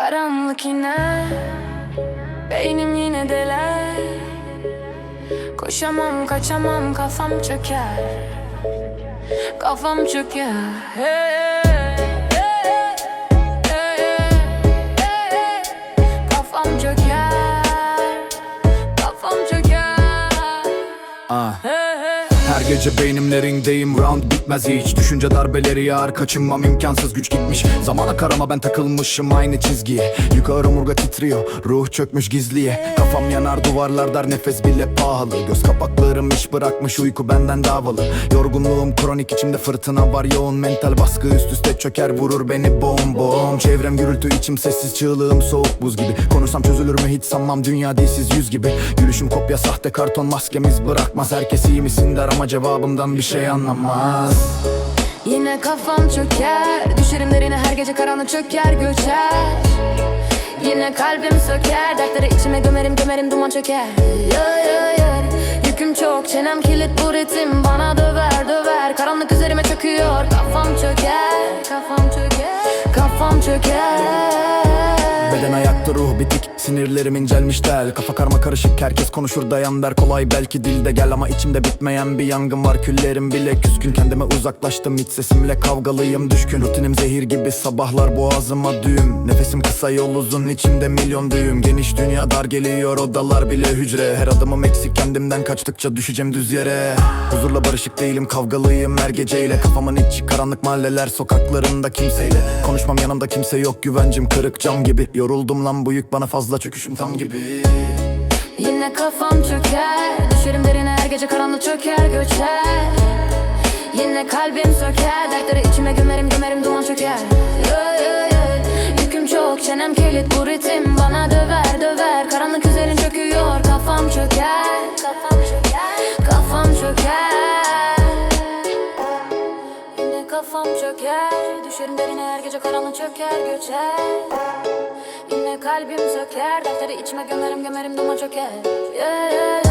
Karanlık yine Beynim yine deler Koşamam kaçamam kafam çöker Kafam çöker hey. Kafam çöker Kafam çöker Ah. hey. Her gece beynimlerindeyim round bitmez hiç. Düşünce darbeleri yağar kaçınmam imkansız güç gitmiş. Zamana karama ben takılmışım aynı çizgiye Yukarı omurga titriyor ruh çökmüş gizliye. Kafam yanar duvarlar dar nefes bile pahalı. Göz kapaklarım iş bırakmış uyku benden davalı. Yorgunluğum kronik içimde fırtına var. Yoğun Mental baskı üst üste çöker vurur beni bom bom. Çevrem gürültü içim sessiz çığlığım soğuk buz gibi. Konuşsam çözülür mü hiç sanmam dünya dilsiz yüz gibi. Gülüşüm kopya sahte karton maskemiz bırakmaz. Herkes iyi misin der ama cevabımdan bir şey anlamaz. Yine kafam çöker. Düşerim derine her gece karanlık çöker göçer. Yine kalbim söker. Dertleri içime gömerim gömerim duman çöker. Yo, yo, yo. Yüküm çok çenem kilit bu ritim Bana döver döver. Karanlık üzerime çöküyor. Kafam çöker Kafam çöker Kafam çöker. Beden ayakta ruh bitik Sinirlerim incelmiş tel Kafa karma karışık herkes konuşur dayan der Kolay belki dilde gel ama içimde bitmeyen bir yangın var. Küllerim bile küskün kendime uzaklaştım. İç sesimle kavgalıyım düşkün. Rutinim zehir gibi sabahlar boğazıma düğüm. Nefesim kısa yol uzun içimde milyon düğüm. Geniş dünya dar geliyor odalar bile hücre. Her adımım eksik kendimden kaçtıkça düşeceğim düz yere. Huzurla barışık değilim kavgalıyım her geceyle. Kafamın içi karanlık mahalleler sokaklarında kimseyle. Konuşmam yanımda kimse yok güvencim kırık cam gibi. Yoruldum lan bu yük bana fazla çöküşüm tam gibi. Yine kafam çöker. Düşerim derine her gece karanlık çöker göçer Yine kalbim söker. Dertleri içime gömerim gömerim duman çöker. Yüküm çok çenem kilit. Bu ritim Bana döver döver. Karanlık üzerin çöküyor. Kafam çöker. Kafam çöker. Kafam çöker. Yine kafam çöker. Düşerim derine her gece karanlık çöker göçer Yine kalbim söker Defteri içime gömerim gömerim duman çöker yeah.